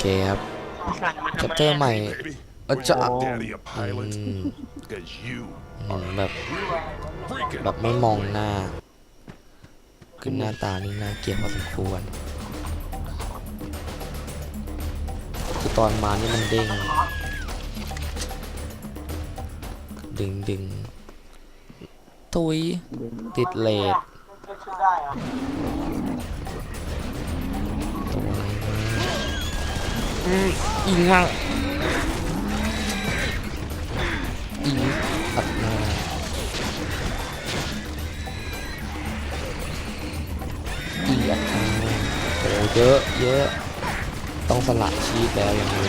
เคครับสั่งมาแชทำปไมเตอร์ใหม่ Baby, เออจะ daddy a อื pilot ม because you อืมแบบ freaking แบบไม่มองหน้าคือหน้าตานี่น่าเกลียดพอสมควร คือตอนมานี่มันเด้ง ดึงดึง ตุย ติดเลด อิงมายิงตัดมาอีอัดมาโอ้เยอะเยอะ ต้องสละชีพแล้วอย่างนี้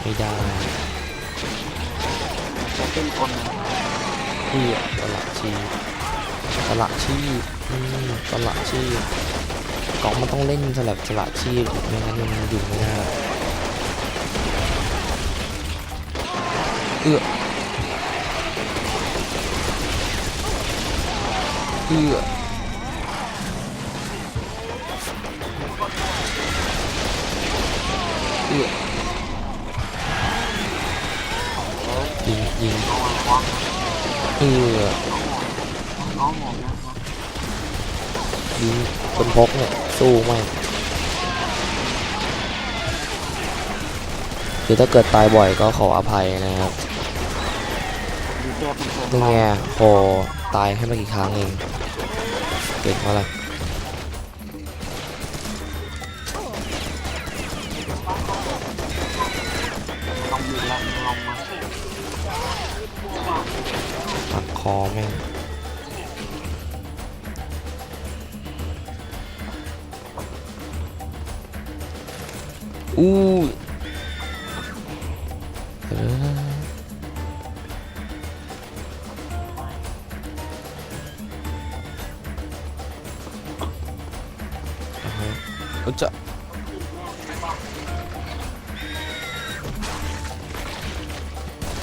ไม่ได้เป็นคนนะเอียสละชีพสละชีพสละชีพ กองมันต้องเล่นสลับสละชีพไม่งั้นมันอยู่ไม่ได้เอื้อเอื้อเอื้อยิงยิงเอื้อยิง คนพกเนี่ย สู้มากคือถ้าเกิดตายบ่อยก็ขออภัยนะครับนี่ไงโหตายแค่ไม่กี่ครั้งเองเก่งมากเลยลองยืนแล้วลองมาปักคอแม่ง อู้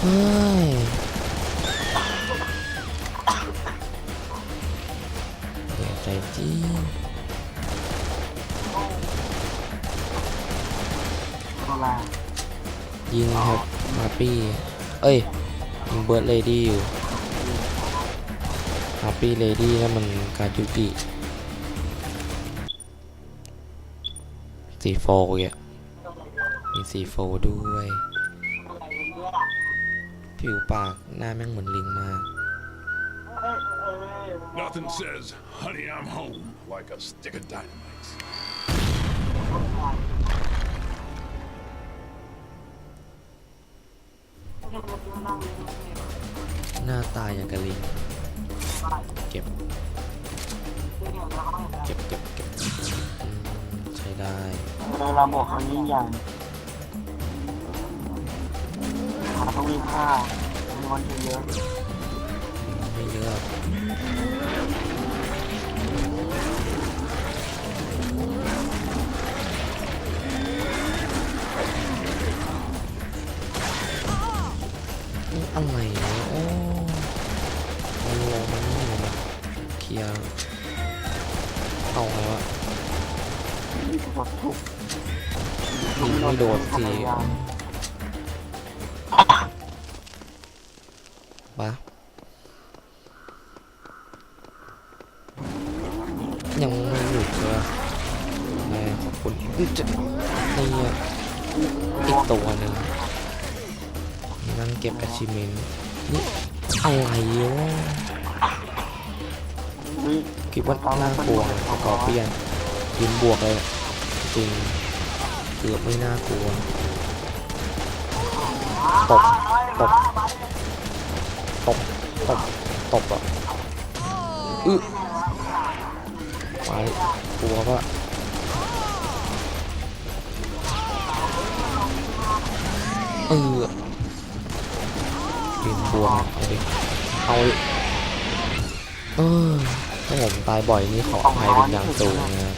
เออ ยิงครับมาปี้เอ้ยยิงเบิร์ดเลดี้อยู่ฮาปปี้เลดี้นั่นมันการยุกิสีโฟเงี้ยมีสีโฟด้วยผิวปากหน้าแม่งเหมือนลิงมาก nothing says, honey, I'm home, like a stick of dynamite. หน้าตาอย่างกับลิงเก็บ เก็บเก็บเก็บอืมใช้ได้เวลาบอกครั้งนี้อย่างหาต้องมีค่ามีวันเยอะไม่เลือก เียร์เอาไงวะมีกดทุกยิงไม่โดนทีปะยังไม่หยุดเลยนายขอบคุณจะนี่อีกตัวหนึ่งนั่งเก็บ achievement นี่อะไรวะ คิดว่าน่ากลัวสกอเปียนยิงบวกเลยจริงเกือบไม่น่ากลัวตบตบตบตบตบอะอึไปกลัวก็เออยิงบวกเอาดิเอาดิเออ ถ้าผมตายบ่อยนี่ขออภัยเป็นอย่างสูงนะครับ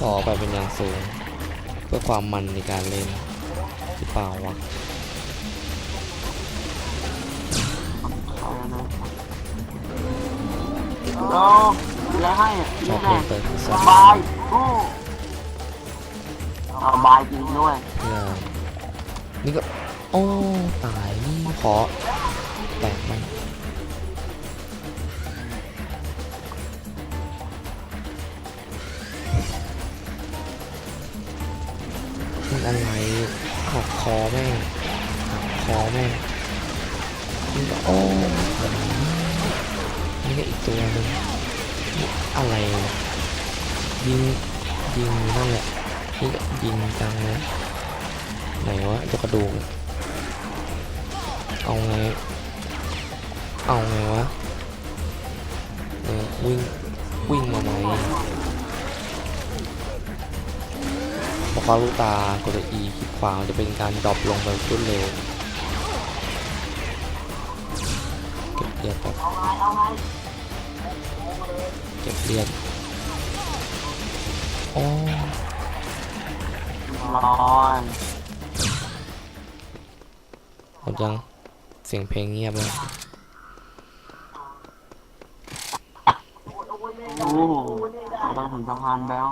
ขอไปเป็นอย่างสูง เพื่อความมันในการเล่นหรือเปล่าวะโอ้แล้วให้ชอบนี่เล่แน่นเปิดคือสซับบายโอ้เอาบายจริงด้วยเนี่ยนี่ก็ โอ้ ตายนี่ขอ อะไรหักคอแม่งหักคอแม่งนี่ก็โอ้นี่ก็อีกตัวหนึ่งนี่อะไรยิงยิงนั่นแหละนี่ก็ยิงจังเลยไหนวะตัวกระดูกเนี่ยเอาไงเอาไงวะเออวิ่งวิ่งมาไหม พอเขารู้ตากด E คลิกขวามจะเป็นการดรอปลงแบบรวดเร็วเก็บเลือดก่อนเก็บเลือดโอ้ร้อนหมดยังเสียงเพลงเงียบแล้วโอ้ได้ถึงสะพานแล้ว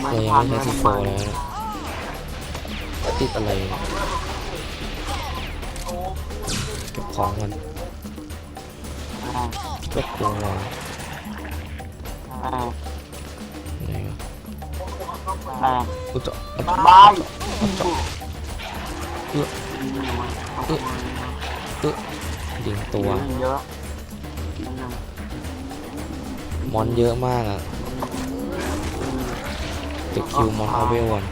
เรายังไม่ใช้ซีโฟแล้วนะติดอะไรเก็บของมันก็กลัวเออไหนวะเอออุยจะอุยบายเอื้อยิงตัว มอนเยอะมากอะ ตึกคิวมอนเอเวลวัน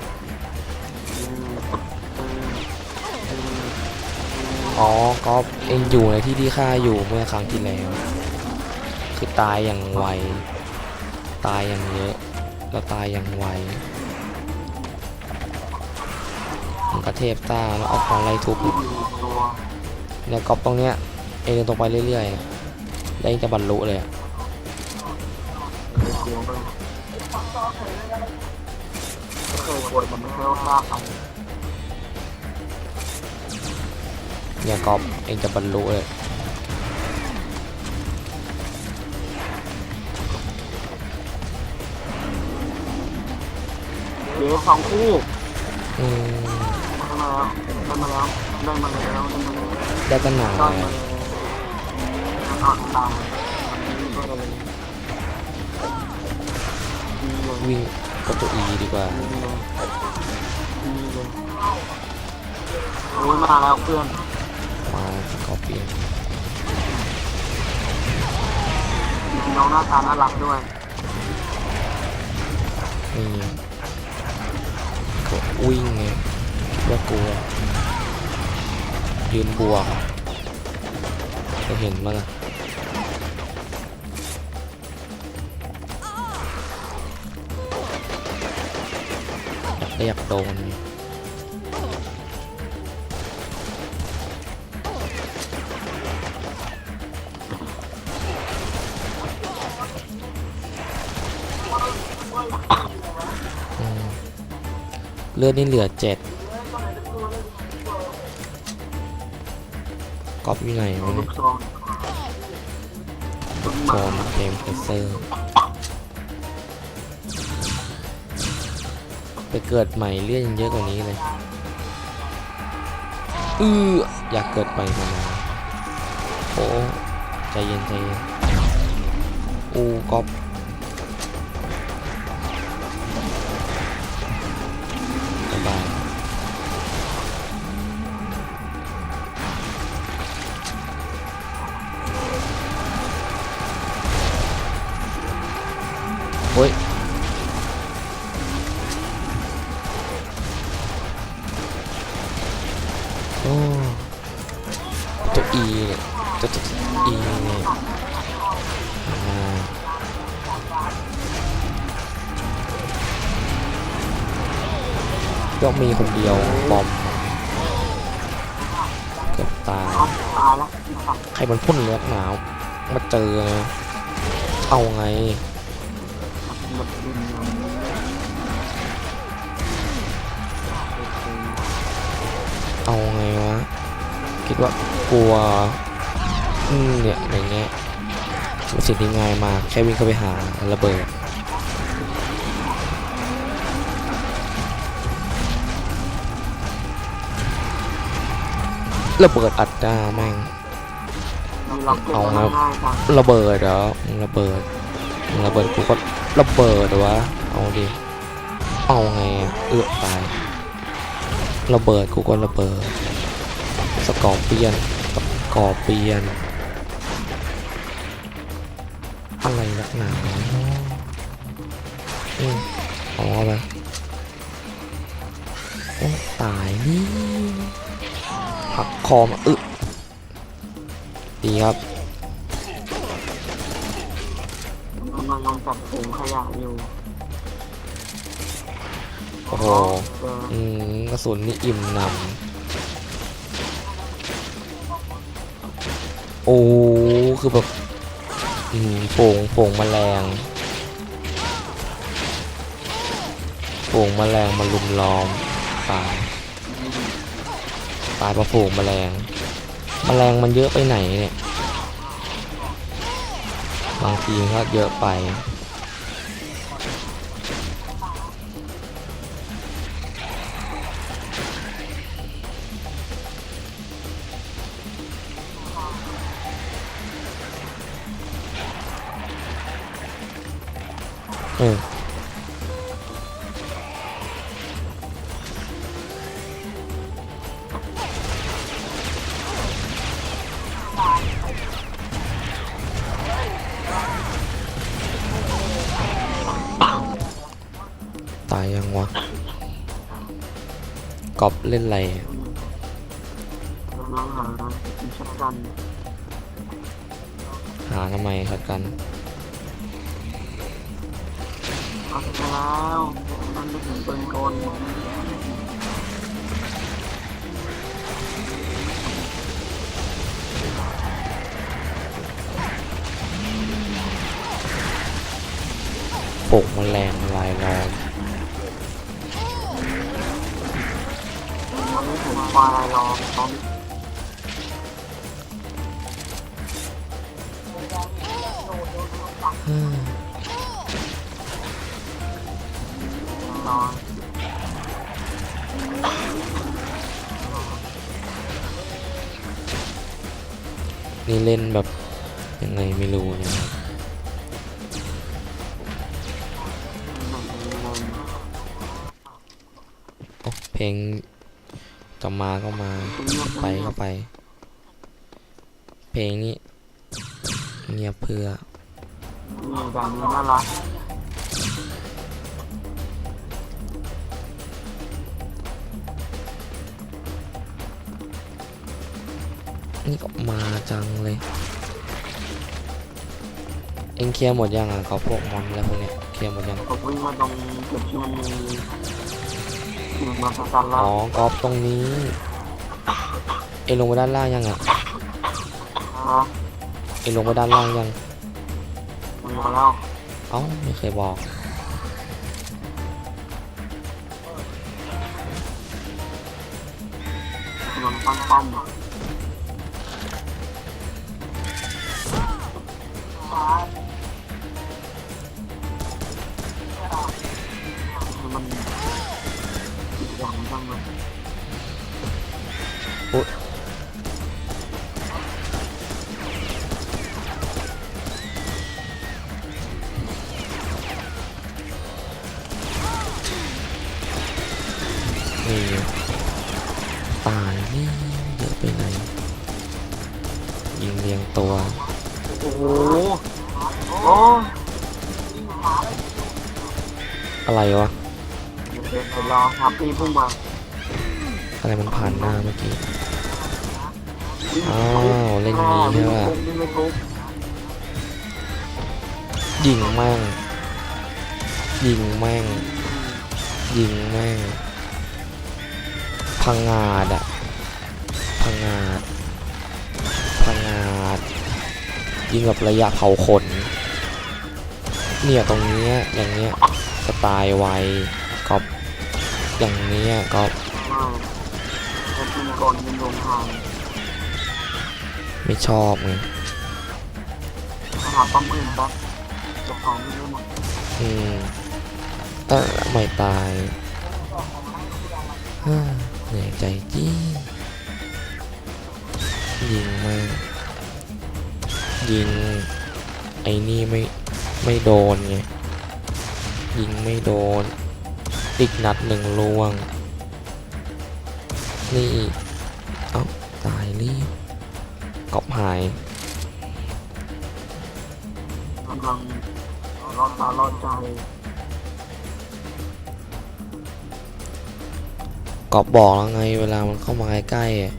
อ๋อก็เองอยู่ในที่ที่ข้าอยู่เมื่อครั้งที่แล้ว คือตายอย่างไว ตายอย่างเยอะ แล้วตายอย่างไวมันกระเทพตาแล้วเอาของไล่ทุบเนี่ยกอบตรงเนี้ยเองเดินตรงไปเรื่อยๆอะแล้วเองจะบรรลุเลยอะ เคยคุยกันไม่เคยทราบเอาเนี่ยกอบเองจะบรรลุเลยเดี๋ยวสองคู่อืมได้มาแล้วได้มาแล้วได้มาแล้วได้มาแล้วได้ตั้นานได้มาแล้วอ่านตามวิ่งกดตัว E ดีกว่า โอ้ยมาแล้วเพื่อนมาสกอร์เปียนน้องหน้าตาน่ารักด้วยนี่กดวิ่งไงคิดว่ากลัว ยืนบวกจะเห็นมั้ยล่ะอยากได้อยากโดน เลือดนี่เหลือเจ็ดก๊อปอยู่ไหนวะลูกซองโฟมเกมเพสเซอร์ไปเกิดใหม่เลือดยังเยอะกว่านี้เลยอืออยากเกิดใหม่ทำไมโอ้ใจเย็นใจเย็นอูก๊อป ยกมีคนเดียวบอมเกือบตายใครมันพ่นเลือดหนาวมาเจอเอาไงเอาไงวะคิดว่ากลัวอืมเนี่ยอย่างเงี้ยสิ่งที่ง่ายมากแค่วิ่งเข้าไปหาระเบิด ระเบิดอัดหน้าแม่งมีล็อกเก็ตเอาได้ครับง่ายจังระเบิดเหรอมึงระเบิดมึงระเบิดกูก็ระเบิดวะเอาดิเอาไงอะเอื้อตายระเบิดกูก็ระเบิดสกอร์เปียนสกอร์เปียน อะไรนักหนาอืมเอาไปโอ้ตายนี่ หักคอมาอึดีครับกำลังลงจัดถุงขยะอยู่ โอ้โหเจออืมกระสุนนี่อิ่มหนำ โอ้ คือแบบ อืมโป่งโป่งแมลงโป่งแมลงมาลุมล้อมตาย ตายเพราะโป่งแมลงแมลงมันเยอะไปไหนเนี่ย บางทีก็เยอะไป เออ เล่นอะไรอะกำลังหาอีกชักกัน หาทำไมครับกันเอาไปแล้วมันไปถึงปืนกลโป่งแมลงลายล้อม วันนี้ผมไฟล์รอพร้อมอืมนอนนี่เล่นแบบ ยังไงไม่รู้เนะครับหนังงงโอ้เพลง จะมาก็มาจะไปก็ไป เพลงนี้เงียบเพื่อนี่แบบนี้น่ารักนี่ก็มาจังเลย เอ็งเคลียร์หมดยังอะเขาพวกมอนแล้วพวกเนี้ยเคลียร์หมดยังผมวิ่งมาตรงจุดที่มันมีสิ่ง มาประกันแล้อ๋วอกอล์ฟตรงนี้ เอ็งลงไปด้านล่างยังอะฮะเอ็งลงไปด้านล่างยังมันมาแล้วเอ้าไม่เคยบอกมันปั้นป้อม นี่เยอะไปไหน ยิงเรียงตัว โอ้โหโอ้อะไรวะ เดี๋ยวเดี๋ยวรอครับพี่เพิ่งมาอะไรมันผ่านหน้าเมื่อกี้ อ้าว เล่นงี้ใช่ปะวิ่งไม่ทุบยิงแม่ง ยิงแม่ง ยิงแม่ง พังงาดอะ พังงาดพังงาดยิงแบบระยะเผาขน เนี่ยตรงเนี้ยอย่างเนี้ยจะตายไวก็อย่างเนี้ยก็ไม่จะกินก่อนยิงลงทางไม่ชอบไงหาป้อมอื่นแป๊บเจะของไม่ได้หมดอืมเออไม่ตายฮ่าเหนื่อยใจจริง ยิงไม่ยิงไอ้นี่ไม่ไม่โดนไงยิงไม่โดน อีกนัดหนึ่งล่วง นี่อีกเอ้าตายรีบกอบหายกำลังรอดตารอดใจกอบบอกแล้วไงเวลามันเข้ามาใกล้ๆอะ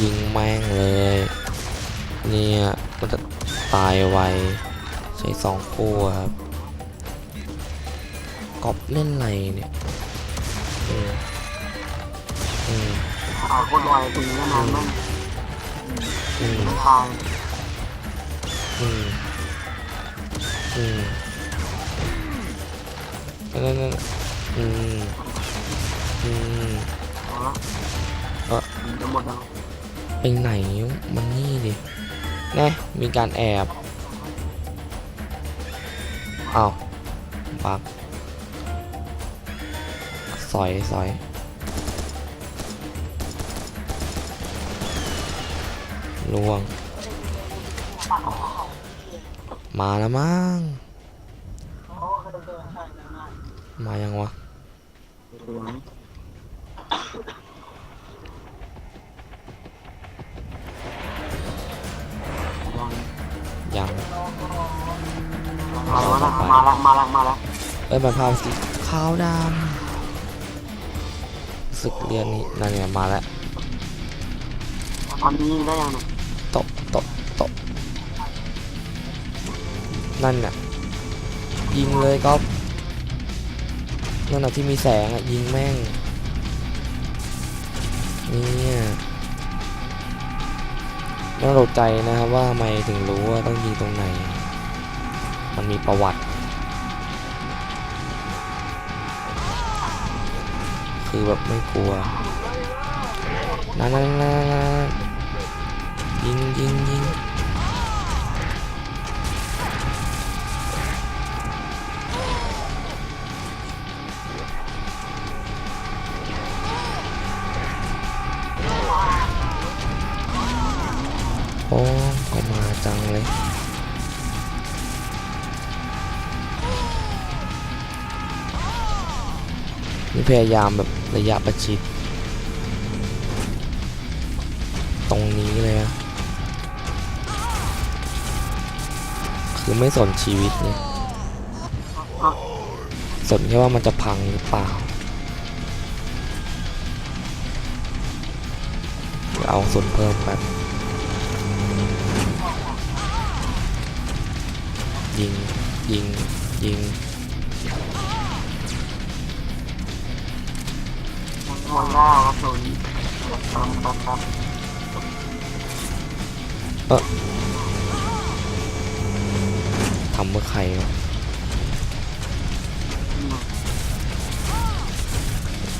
ยิงแม่งเลย เนี่ยมันจะตายไวใช้สองคู่ครับกอบเล่นไรเนี่ยอืมอืมตาคตรไวตรงนี้นานมากอืมตายอืมอืมนั่นนั่นอืมอืมเอาละเออจะหมดแล้ว ไปไหนมันนี่ดิแน่มีการแอบเอาวบักสอยสอยลวง มาแล้วมั้งมายังวะ มาแล้วนะมาแล้วมาแล้วมาแล้วเอ้ยมันพาสีขาวดำศึกเรียนนี้นั่นเนี่ยมาแล้วตอนนี้ได้ยังเนี่ยโตะโตะโตะนั่นน่ะยิงเลยก๊อฟนั่นน่ะที่มีแสงอะยิงแม่งเนี่ยไม่ต้องตกใจนะครับว่าทำไมถึงรู้ว่าต้องยิงตรงไหน มันมีประวัติ คือแบบไม่กลัวนั่นนั่นนั่นยิงยิงยิงยิง พยายามแบบระยะประชิด ตรงนี้เลยอะคือไม่สนชีวิตเนี่ยสนแค่ว่ามันจะพังหรือเปล่าเดี๋ยวเอาส่วนเพิ่มแป๊บยิงยิงยิง หมดแล้วครับส่วนปั๊มปั๊มปั๊มทำเมื่อใครวะ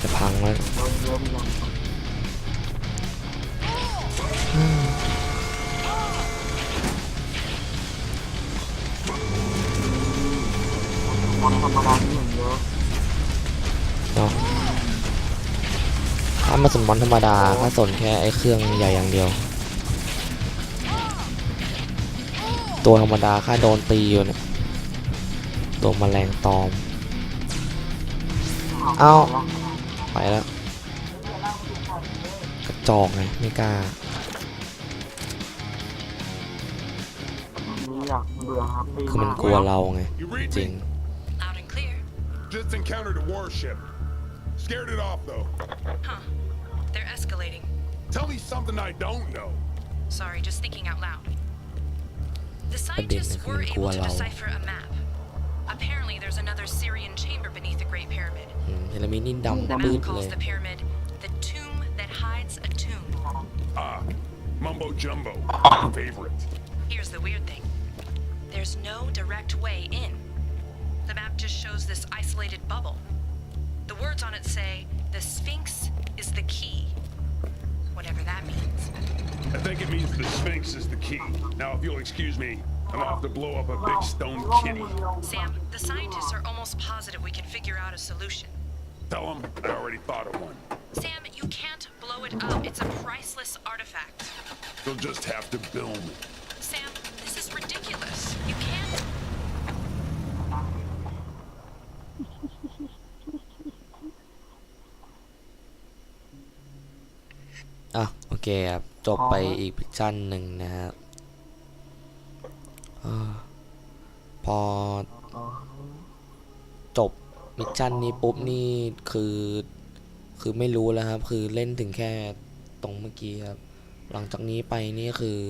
จะพังแล้ว โดนเยอะยังมันธรรมดาที่เห็นเยอะ เนาะามาสนมอนธรรมดาถ้าสนแค่ไอ้เครื่องใหญ่อย่างเดียว ตัวธรรมดาค่าโดนตีอยู่เนี่ยตัวแมลงตอม เอ้าไปแล้ว กระจอกไงไม่กล้านี่อยากเบื่อครับปีคือมันกลัวเราไง You read จริง me? Loud and clear. Just encountered a warship. Scared it off though. Huh. They're escalating. Tell me something I don't know. Sorry, just thinking out loud. The scientists were able to decipher a map. Apparently there's another Syrian chamber beneath the Great Pyramid. The map calls the pyramid the tomb that hides a tomb. Ah, mumbo jumbo, favorite. Here's the weird thing. There's no direct way in. The map just shows this isolated bubble. The words on it say, the Sphinx is the key. Whatever that means. I think it means the Sphinx is the key. Now, if you'll excuse me, I'm off to blow up a big stone kitty. Sam, the scientists are almost positive we can figure out a solution. Tell them I already thought of one. Sam, you can't blow it up. it's a priceless artifact. You'll just have to build me. อะโอเคครับจบไปอีกพิชชั่นหนึ่งนะครับเออพออ๋อจบมิชชั่นนี้ปุ๊บนี่คือคือไม่รู้แล้วครับ คือเล่นถึงแค่ตรงเมื่อกี้ครับ หลังจากนี้ไปนี่คือ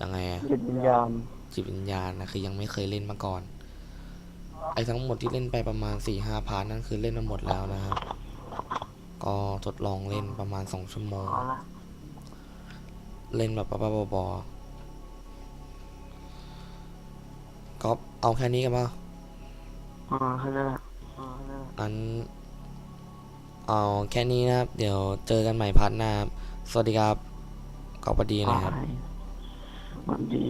ยังไงอะจิตวิญญาณจิตวิญญาณนะคือยังไม่เคยเล่นมาก่อน ไอ้ทั้งหมดที่เล่นไปประมาณ4ี่ห้าพาร์ทนั่นคือเล่นมาหมดแล้วนะครับ ก็ทดลองเล่นประมาณสองชั่วโมงเอาละเล่นแบบบ้าๆบอๆก็เอาแค่นี้กันป่ะอ่าแค่นั้นแหละอ่าแค่นั้นแหละอันเอาแค่นี้นะครับ เดี๋ยวเจอกันใหม่พาร์ทหน้าครับ สวัสดีครับ ขอบพอดีนะครับไปสวัสดี